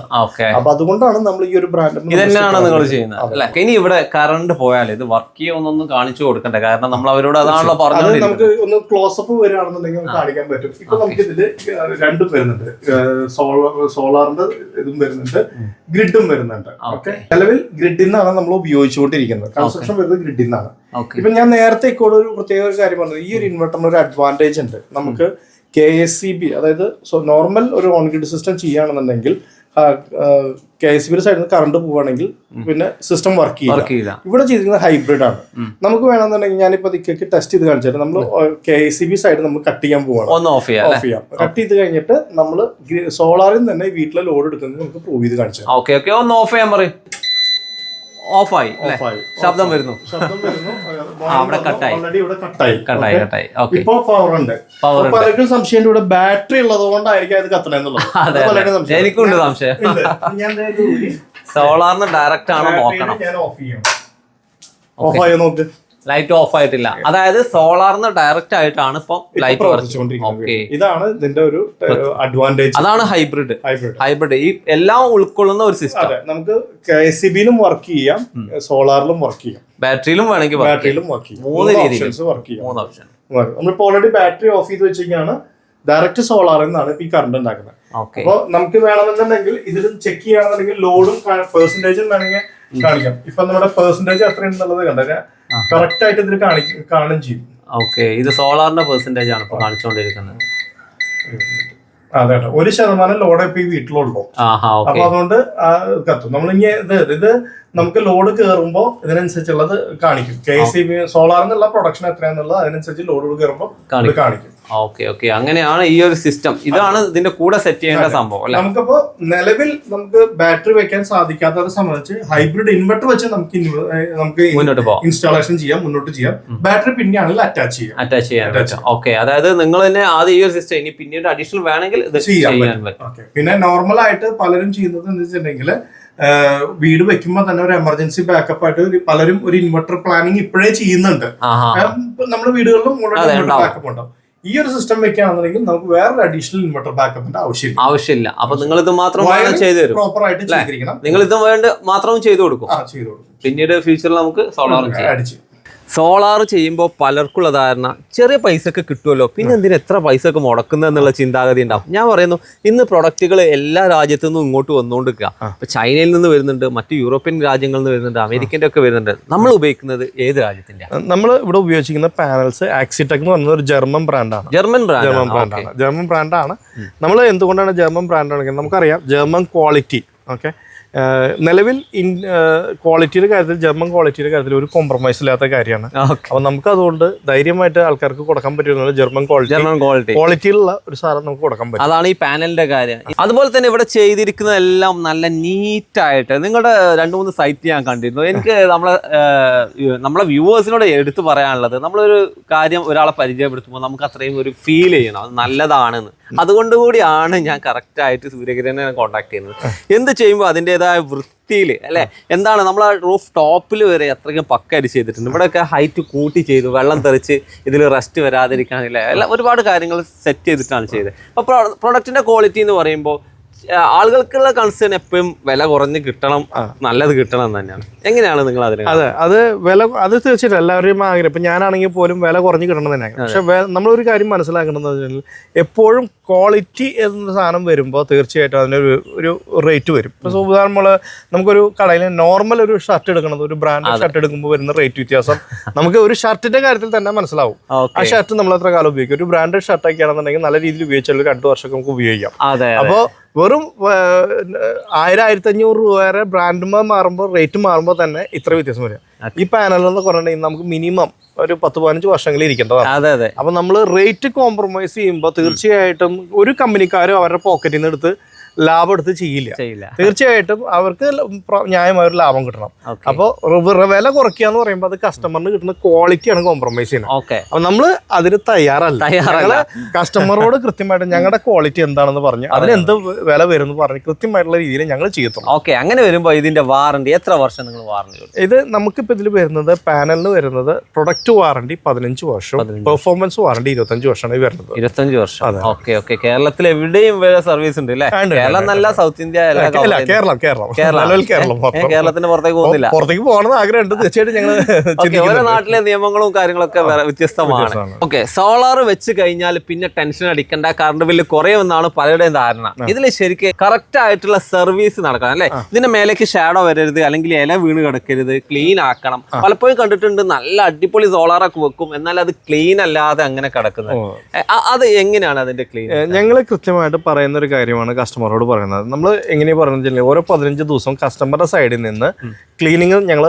അപ്പൊ അതുകൊണ്ടാണ് നമ്മൾ ഈ ഒരു ബ്രാൻഡ് ഇതന്നെയാണ് തന്നെയാണ് നിങ്ങൾ ചെയ്യുന്നത്. ഇനി ഇവിടെ കറണ്ട് പോയാൽ ഇത് വർക്ക് ചെയ്യുമെന്നൊന്നും കാണിച്ചു കൊടുക്കണ്ടേ. കാരണം നമ്മൾ അവരോട് അതാണല്ലോ പറഞ്ഞത് നമുക്ക് ഒന്ന് ക്ലോസ് അപ്പ് വരികയാണെന്നുണ്ടെങ്കിൽ കാണിക്കാൻ പറ്റും. ഇപ്പൊ നമുക്ക് ഇതിൽ രണ്ടും വരുന്നുണ്ട്. സോളാർ സോളാറിന്റെ ഇതും വരുന്നുണ്ട്. ഗ്രിഡും വരുന്നുണ്ട്. ഓക്കെ. നിലവിൽ ഗ്രിഡിൽ നിന്നാണ് നമ്മൾ ഉപയോഗിച്ചുകൊണ്ടിരിക്കുന്നത്. കൺസ്ട്രക്ഷൻ വരുന്നത് ഗ്രിഡിൽ നിന്നാണ് ഇപ്പൊ ഞാൻ നേരത്തെ ഇക്കോട് ഒരു പ്രത്യേക ഒരു കാര്യം പറഞ്ഞത് ഈ ഒരു ഇൻവെർട്ടറിന് ഒരു അഡ്വാന്റേജ് ഉണ്ട്. നമുക്ക് കെ എസ് സി ബി അതായത് നോർമൽ ഒരു ഓൺ ഗ്രിഡ് സിസ്റ്റം ചെയ്യുകയാണെന്നുണ്ടെങ്കിൽ കെ എസ് ബിയുടെ സൈഡിൽ നിന്ന് കറണ്ട് പോവുകയാണെങ്കിൽ പിന്നെ സിസ്റ്റം വർക്ക് ചെയ്യില്ല. ഇവിടെ ചെയ്തിരിക്കുന്നത് ഹൈബ്രിഡ് ആണ്. നമുക്ക് വേണമെന്നുണ്ടെങ്കിൽ ഞാനിപ്പോ ഇതിലേക്ക് ടെസ്റ്റ് ചെയ്ത് കാണിച്ചാൽ നമ്മൾ കെ എസ് ബി സൈഡ് നമ്മൾ കട്ട് ചെയ്യാൻ പോവാണ്. ഓഫ് ചെയ്യാം കട്ട് ചെയ്ത് കഴിഞ്ഞിട്ട് നമ്മൾ സോളാറിൽ തന്നെ വീട്ടിലെ ലോഡ് എടുക്കുന്നത് നമുക്ക് പ്രൂവ് ചെയ്ത് കാണിച്ചു. ഓക്കെ ഓക്കെ ഒന്ന് ഓഫ് ചെയ്യാൻ പറയും. ഓഫായി അല്ലേ? ശബ്ദം വരുന്നു. ശബ്ദം വരുന്നു. അവിടെ കട്ടായി. കട്ടായി. കട്ടായി ഓക്കെ. ഇപ്പൊ പവർ ഉണ്ട്. പലർക്കും സംശയം ഇവിടെ ബാറ്ററി ഉള്ളത് കൊണ്ടായിരിക്കും അത് കത്തണെന്നുള്ളത് എനിക്കുണ്ട് സംശയം. ഞാൻ ദേ ഇത് സോളാറിന് ഡയറക്റ്റ് ആണ് നോക്കണം. ഞാൻ ഓഫ് ചെയ്യാം. ഓഫ് ആയോ നോക്ക്. ലൈറ്റ് ഓഫ് ആയിട്ടില്ല. അതായത് സോളാറിന് ഡയറക്റ്റ് ആയിട്ടാണ് ഇപ്പൊ ലൈറ്റ് ഓക്കെ ഇതാണ് ഇതിന്റെ ഒരു അഡ്വാന്റേജ് അതാണ് ഹൈബ്രിഡ് ഹൈബ്രിഡ് ഹൈബ്രിഡ് ഈ എല്ലാം ഉൾക്കൊള്ളുന്ന ഒരു സിസ്റ്റം നമുക്ക് കെ സി ബിയിലും വർക്ക് ചെയ്യാം സോളാറിലും വർക്ക് ചെയ്യാം. ബാറ്ററിയിലും വേണമെങ്കിൽ ബാറ്ററിയിലും വർക്ക് ചെയ്യാം. മൂന്ന് രീതിയിൽ. വർക്ക് ചെയ്യാം. മൂന്ന് ഓപ്ഷൻ നമ്മളിപ്പോ ഓൾറെഡി ബാറ്ററി ഓഫ് ചെയ്ത് വെച്ചിരിക്കുകയാണ്. ഡയറക്റ്റ് സോളാറിൽ നിന്നാണ് ഈ കറണ്ട് ഉണ്ടാക്കുന്നത്. ഓക്കെ അപ്പൊ നമുക്ക് വേണമെന്നുണ്ടെങ്കിൽ ഇതിലും ചെക്ക് ചെയ്യണമെന്നുണ്ടെങ്കിൽ ലോഡും പെർസെന്റേജും വേണമെങ്കിൽ കാണിക്കാം. ഇപ്പൊ നമ്മുടെ പെർസെന്റേജ് എത്ര ഉണ്ടെന്നുള്ളത് കണ്ടത് കറക്റ്റ് ആയിട്ട് ഇതിൽ കാണിക്കും കാണും ചെയ്യും. ഓക്കെ ഇത് സോളാറിന്റെ പെർസെന്റേജ് ആണ് ഇപ്പൊ കാണിച്ചുകൊണ്ടിരിക്കുന്നത് അതെ. ഒരു ശതമാനം ലോഡ് ഇപ്പൊ ഈ വീട്ടിലുള്ളൂ. അപ്പൊ അതുകൊണ്ട് കത്തും. നമ്മൾ ഇനി ഇത് ഇത് നമുക്ക് ലോഡ് കയറുമ്പോൾ ഇതിനനുസരിച്ചുള്ളത് കാണിക്കും. കെ സി ബി സോളാറിനുള്ള പ്രൊഡക്ഷൻ എത്രയാന്നുള്ളത് അതിനനുസരിച്ച് ലോഡ് കയറുമ്പോൾ കാണിക്കും. Okay okay. അങ്ങനെയാണ് ഈ ഒരു സിസ്റ്റം ഇതാണ് ഇതിന്റെ കൂടെ സെറ്റ് ചെയ്യേണ്ട സംഭവം അല്ലെ? നമുക്കപ്പോ നിലവിൽ നമുക്ക് ബാറ്ററി വെക്കാൻ സാധിക്കാത്തവരെ സംബന്ധിച്ച് ഹൈബ്രിഡ് ഇൻവെർട്ടർ വെച്ച് നമുക്ക് നമുക്ക് മുന്നോട്ട് പോകാം ഇൻസ്റ്റാളേഷൻ ചെയ്യാം മുന്നോട്ട് ചെയ്യാം. ബാറ്ററി പിന്നെയാണെങ്കിൽ അറ്റാച്ച് ചെയ്യാം അറ്റാച്ച് ചെയ്യാൻ പറ്റും. ഓക്കെ അതായത് നിങ്ങൾ തന്നെ ആദ്യം ഈ ഒരു സിസ്റ്റം ഇനി പിന്നീട് അഡീഷണൽ വേണമെങ്കിൽ ഇത് ചെയ്യാൻ പറ്റും. പിന്നെ നോർമൽ ആയിട്ട് പലരും ചെയ്യുന്നത് എന്ന് വെച്ചിട്ടുണ്ടെങ്കിൽ വീട് വെക്കുമ്പോൾ തന്നെ ഒരു എമർജൻസി ബാക്കപ്പ് ആയിട്ട് പലരും ഒരു ഇൻവെർട്ടർ പ്ലാനിങ് ഇപ്പോഴേ ചെയ്യുന്നുണ്ട്. നമ്മുടെ വീടുകളിലും. ബാക്കപ്പ് ഉണ്ടാവും. ഈ ഒരു സിസ്റ്റം വെക്കുകയാണെന്നുണ്ടെങ്കിൽ നമുക്ക് വേറൊരു അഡീഷണൽ ഇൻവെർട്ടർ ബാക്കപ്പിന്റെ ആവശ്യമില്ല. ആവശ്യമില്ല. അപ്പൊ നിങ്ങൾ ഇത് മാത്രം ചെയ്തു തരും. പ്രോപ്പർ ആയിട്ട് നിങ്ങൾ ഇത് വേണ്ട മാത്രം ചെയ്തു കൊടുക്കും. പിന്നീട് ഫ്യൂച്ചറിൽ നമുക്ക് സോളാർ അടിച്ച് സോളാർ ചെയ്യുമ്പോൾ പലർക്കുള്ള ധാരണ ചെറിയ പൈസക്ക് കിട്ടുമല്ലോ പിന്നെ എന്തിനാ എത്ര പൈസക്ക് മുടക്കുന്നത് എന്നുള്ള ചിന്താഗതി ഉണ്ടാവും. ഞാൻ പറയുന്നു ഇന്ന് പ്രൊഡക്റ്റുകൾ എല്ലാ രാജ്യത്തു നിന്നും ഇങ്ങോട്ട് വന്നുകൊണ്ടിരിക്കുക. ഇപ്പൊ ചൈനയിൽ നിന്ന് വരുന്നുണ്ട് മറ്റു യൂറോപ്യൻ രാജ്യങ്ങളിൽ നിന്ന് വരുന്നുണ്ട് അമേരിക്കന്റെ ഒക്കെ വരുന്നുണ്ട്. നമ്മൾ ഉപയോഗിക്കുന്നത് ഏത് രാജ്യത്തിന്റെ നമ്മൾ ഇവിടെ ഉപയോഗിക്കുന്ന പാനൽസ് ആക്സിടെക് എന്ന് പറയുന്നത് ഒരു ജർമ്മൻ ബ്രാൻഡാണ് ജർമ്മൻ ബ്രാൻഡ് ജർമ്മൻ ബ്രാൻഡ് ബ്രാൻഡാണ് ജർമ്മൻ ബ്രാൻഡാണ് നമ്മൾ എന്തുകൊണ്ടാണ് ജർമ്മൻ ബ്രാൻഡ് ആണെങ്കിൽ നമുക്കറിയാം ജർമ്മൻ ക്വാളിറ്റി ഓക്കെ നിലവിൽ ഇൻ ക്വാളിറ്റിയുടെ കാര്യത്തിൽ ജർമ്മൻ ക്വാളിറ്റിയുടെ കാര്യത്തിൽ ഒരു കോംപ്രമൈസ് ഇല്ലാത്ത കാര്യമാണ്. അപ്പൊ നമുക്ക് അതുകൊണ്ട് ധൈര്യമായിട്ട് ആൾക്കാർക്ക് കൊടുക്കാൻ പറ്റുന്ന ജർമ്മൻ ക്വാളിറ്റി ജർമ്മൻ ക്വാളിറ്റി ക്വാളിറ്റിയിലുള്ള ഒരു സാധനം നമുക്ക് കൊടുക്കാൻ പറ്റും. അതാണ് ഈ പാനലിന്റെ കാര്യം. അതുപോലെ തന്നെ ഇവിടെ ചെയ്തിരിക്കുന്നതെല്ലാം നല്ല നീറ്റായിട്ട്. നിങ്ങളുടെ രണ്ട് മൂന്ന് സൈറ്റ് ഞാൻ കണ്ടിരുന്നു. എനിക്ക് നമ്മളെ നമ്മളെ വ്യൂവേഴ്സിനോട് എടുത്തു പറയാനുള്ളത് നമ്മളൊരു കാര്യം ഒരാളെ പരിചയപ്പെടുത്തുമ്പോൾ നമുക്ക് അത്രയും ഒരു ഫീൽ ചെയ്യണം. അത് നല്ലതാണെന്ന്. അതുകൊണ്ട് കൂടിയാണ് ഞാൻ കറക്റ്റ് ആയിട്ട് സൂര്യകിരനെ കോൺടാക്ട് ചെയ്യുന്നത്. എന്ത് ചെയ്യുമ്പോൾ അതിന്റെതായ വൃത്തിയിൽ അല്ലെ? എന്താണ് നമ്മൾ ആ റൂഫ് ടോപ്പിൽ വരെ അത്രയ്ക്കും പക്കായിട്ട് ചെയ്തിട്ടുണ്ട്. ഇവിടെയൊക്കെ ഹൈറ്റ് കൂട്ടി ചെയ്തു വെള്ളം തെറിച്ച് ഇതിൽ റെസ്റ്റ് വരാതിരിക്കാനില്ല അല്ല ഒരുപാട് കാര്യങ്ങൾ സെറ്റ് ചെയ്തിട്ടാണ് ചെയ്തത്. അപ്പോൾ പ്രൊഡക്റ്റിന്റെ ക്വാളിറ്റി എന്ന് പറയുമ്പോൾ ആളുകൾക്കുള്ള കൺസേൺ എപ്പോഴും വില കുറഞ്ഞ് കിട്ടണം നല്ലത് കിട്ടണം എന്ന് തന്നെയാണ്. എങ്ങനെയാണ് നിങ്ങൾ അതിന് അതെ അത് വില അത് തീർച്ചയായിട്ടും എല്ലാവരുടെയും ആഗ്രഹം. ഇപ്പം ഞാനാണെങ്കിൽ പോലും വില കുറഞ്ഞ് കിട്ടണം തന്നെയാണ്. പക്ഷെ നമ്മളൊരു കാര്യം മനസ്സിലാക്കണമെന്ന് വെച്ചാൽ എപ്പോഴും ക്വാളിറ്റി എന്ന സാധനം വരുമ്പോൾ തീർച്ചയായിട്ടും അതിനൊരു ഒരു റേറ്റ് വരും. ഇപ്പോൾ ഉദാഹരണം നമ്മൾ നമുക്കൊരു കടയിൽ നോർമൽ ഒരു ഷർട്ട് എടുക്കണത് ഒരു ബ്രാൻഡ് ഷർട്ട് എടുക്കുമ്പോൾ വരുന്ന റേറ്റ് വ്യത്യാസം നമുക്ക് ഒരു ഷർട്ടിന്റെ കാര്യത്തിൽ തന്നെ മനസ്സിലാവും. ആ ഷർട്ട് നമ്മൾ എത്ര കാലം ഉപയോഗിക്കും? ഒരു ബ്രാൻഡഡ് ഷർട്ട് ഒക്കെ ആണെന്നുണ്ടെങ്കിൽ നല്ല രീതിയിൽ ഉപയോഗിച്ചാൽ ഒരു രണ്ട് വർഷമൊക്കെ നമുക്ക് ഉപയോഗിക്കാം. അപ്പോൾ അപ്പോ വെറും ആയിരം ആയിരത്തി അഞ്ഞൂറ് രൂപ വരെ ബ്രാൻഡുമ്പോൾ മാറുമ്പോൾ റേറ്റ് മാറുമ്പോൾ തന്നെ ഇത്ര വ്യത്യാസം വരും. ഈ പാനൽ എന്ന് പറഞ്ഞിട്ടുണ്ടെങ്കിൽ നമുക്ക് മിനിമം ഒരു പത്ത് പതിനഞ്ച് വർഷങ്ങളിൽ ഇരിക്കേണ്ടതാണ്. അതെ അതെ. അപ്പൊ നമ്മൾ റേറ്റ് കോംപ്രമൈസ് ചെയ്യുമ്പോൾ തീർച്ചയായിട്ടും ഒരു കമ്പനിക്കാരും അവരുടെ പോക്കറ്റിൽ നിന്ന് എടുത്ത് ലാഭം എടുത്ത് ചെയ്യില്ല. ചെയ്യില്ല. തീർച്ചയായിട്ടും അവർക്ക് ന്യായമായ ഒരു ലാഭം കിട്ടണം. അപ്പോൾ വില കുറയ്ക്കുക എന്ന് പറയുമ്പോൾ അത് കസ്റ്റമറിന് കിട്ടുന്ന ക്വാളിറ്റിയാണ് കോംപ്രമൈസ് ചെയ്യുന്നത്. അപ്പൊ നമ്മൾ അതിന് തയ്യാറല്ല. ഞങ്ങൾ കസ്റ്റമറോട് കൃത്യമായിട്ട് ഞങ്ങളുടെ ക്വാളിറ്റി എന്താണെന്ന് പറഞ്ഞു അതിന് എന്ത് വില വരും എന്ന് പറഞ്ഞ് കൃത്യമായിട്ടുള്ള രീതിയിൽ ഞങ്ങൾ ചെയ്യത്തുള്ളൂ. ഓക്കെ. അങ്ങനെ വരുമ്പോൾ ഇതിന്റെ വാറണ്ടി എത്ര വർഷം നിങ്ങൾ വാറണ്ടി ഇത് നമുക്കിപ്പോൾ ഇതിൽ വരുന്നത് പാനലിന് വരുന്നത് പ്രൊഡക്റ്റ് വാറണ്ടി പതിനഞ്ച് വർഷം പെർഫോമൻസ് വാറണ്ടി ഇരുപത്തഞ്ച് വർഷമാണ് വരുന്നത്. ഇരുപത്തഞ്ച് വർഷം. Okay okay. കേരളത്തിൽ എവിടെയും സർവീസ് ഉണ്ട് അല്ലേ കേരളം നല്ല സൗത്ത് ഇന്ത്യ അല്ല കേരളം കേരളം കേരളം. കേരളത്തിന് പുറത്തേക്ക് പോകുന്നില്ല. പുറത്തേക്ക് പോകണമെന്ന് ആഗ്രഹമുണ്ട്. തീർച്ചയായിട്ടും ഞങ്ങൾ ഓരോ നാട്ടിലെ നിയമങ്ങളും കാര്യങ്ങളൊക്കെ വ്യത്യസ്തമാണ്. ഓക്കെ സോളാർ വെച്ച് കഴിഞ്ഞാൽ പിന്നെ ടെൻഷൻ അടിക്കേണ്ട. കറണ്ട് ബില്ല് കുറയുമെന്നാണ് പലരുടെയും ധാരണ. ഇതിൽ ശരിക്ക് കറക്റ്റ് ആയിട്ടുള്ള സർവീസ് നടക്കണം അല്ലെ? ഇതിന്റെ മേലേക്ക് ഷാഡോ വരരുത് അല്ലെങ്കിൽ ഇല വീണ് കിടക്കരുത് ക്ലീൻ ആക്കണം. പലപ്പോഴും കണ്ടിട്ടുണ്ട് നല്ല അടിപൊളി സോളാർ ഒക്കെ വെക്കും എന്നാൽ അത് ക്ലീൻ അല്ലാതെ അങ്ങനെ കിടക്കുന്നത്. അത് എങ്ങനെയാണ് അതിന്റെ ക്ലീൻ ഞങ്ങൾ കൃത്യമായിട്ട് പറയുന്ന ഒരു കാര്യമാണ് കസ്റ്റമറോട് പറയുന്നത്. നമ്മൾ എങ്ങനെയാണ് പറയുന്നത് ഓരോ പതിനഞ്ച് ദിവസം കസ്റ്റമറുടെ സൈഡിൽ നിന്ന് ക്ലീനിങ് ഞങ്ങൾ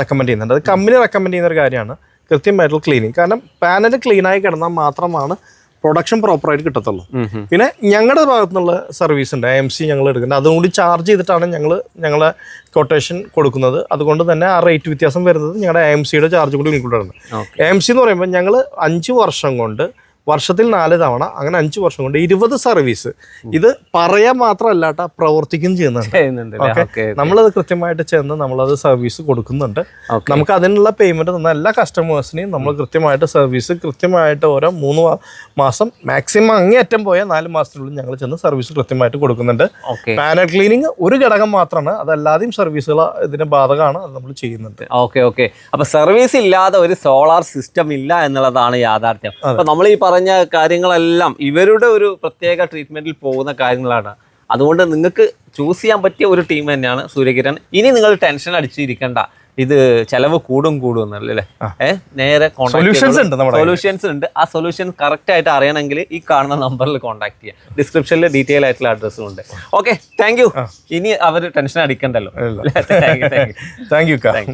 റെക്കമെൻഡ് ചെയ്യുന്നുണ്ട്. അത് കമ്പനി റെക്കമെൻഡ് ചെയ്യുന്ന ഒരു കാര്യമാണ്. കൃത്യമായിട്ടുള്ള ക്ലീനിങ് കാരണം പാനൽ ക്ലീൻ ആയി കിടന്നാൽ മാത്രമാണ് പ്രൊഡക്ഷൻ പ്രോപ്പറായിട്ട് കിട്ടത്തുള്ളൂ. പിന്നെ ഞങ്ങളുടെ ഭാഗത്തു നിന്നുള്ള സർവീസ് ഉണ്ട്. എം സി ഞങ്ങൾ എടുക്കുന്നത് അതും കൂടി ചാർജ് ചെയ്തിട്ടാണ് ഞങ്ങൾ ഞങ്ങളെ കൊട്ടേഷൻ കൊടുക്കുന്നത്. അതുകൊണ്ട് തന്നെ ആ റേറ്റ് വ്യത്യാസം വരുന്നത് ഞങ്ങളുടെ എം സിയുടെ ചാർജ് കൂടി ഇൻക്ലൂഡ് ആണ്. എം സി എന്ന് പറയുമ്പോൾ ഞങ്ങൾ അഞ്ച് വർഷം കൊണ്ട് വർഷത്തിൽ നാല് തവണ അങ്ങനെ അഞ്ച് വർഷം കൊണ്ട് ഇരുപത് സർവീസ്. ഇത് പറയാൻ മാത്രമല്ലട്ടാ പ്രവർത്തിക്കും ചെയ്യുന്നുണ്ട്. നമ്മളത് കൃത്യമായിട്ട് ചെന്ന് നമ്മളത് സർവീസ് കൊടുക്കുന്നുണ്ട്. നമുക്ക് അതിനുള്ള പേയ്മെന്റ് തന്ന എല്ലാ കസ്റ്റമേഴ്സിനെയും നമ്മൾ കൃത്യമായിട്ട് സർവീസ് കൃത്യമായിട്ട് ഓരോ മൂന്ന് മാസം മാക്സിമം അങ്ങേയറ്റം പോയ നാല് മാസത്തിനുള്ളിൽ ഞങ്ങൾ ചെന്ന് സർവീസ് കൃത്യമായിട്ട് കൊടുക്കുന്നുണ്ട്. പാനൽ ക്ലീനിങ് ഒരു ഘടകം മാത്രമാണ്. അതല്ലാതെയും സർവീസുകൾ ഇതിന് ബാധകമാണ്. അത് നമ്മൾ ചെയ്യുന്നുണ്ട്. Okay okay. അപ്പൊ സർവീസ് ഇല്ലാതെ ഒരു സോളാർ സിസ്റ്റം ഇല്ല എന്നുള്ളതാണ് യാഥാർത്ഥ്യം. നമ്മൾ ഈ പറഞ്ഞ കാര്യങ്ങളെല്ലാം ഇവരുടെ ഒരു പ്രത്യേക ട്രീറ്റ്മെന്റിൽ പോകുന്ന കാര്യങ്ങളാണ്. അതുകൊണ്ട് നിങ്ങൾക്ക് ചൂസ് ചെയ്യാൻ പറ്റിയ ഒരു ടീം തന്നെയാണ് സൂര്യകിരൺ. ഇനി നിങ്ങൾ ടെൻഷൻ അടിച്ചിരിക്കേണ്ട. ഇത് ചെലവ് കൂടും കൂടും എന്നല്ലേ ഏഹ് നേരെ സൊല്യൂഷൻസ് ഉണ്ട് സൊല്യൂഷൻസ് ഉണ്ട്. ആ സൊല്യൂഷൻ കറക്റ്റ് ആയിട്ട് അറിയണമെങ്കിൽ ഈ കാണുന്ന നമ്പറിൽ കോൺടാക്ട് ചെയ്യാം. ഡിസ്ക്രിപ്ഷനിൽ ഡീറ്റെയിൽ ആയിട്ടുള്ള അഡ്രസ്സും ഉണ്ട്. ഓക്കെ താങ്ക് യു ഇനി അവർ tension അടിക്കണ്ടല്ലോ. Thank you thank you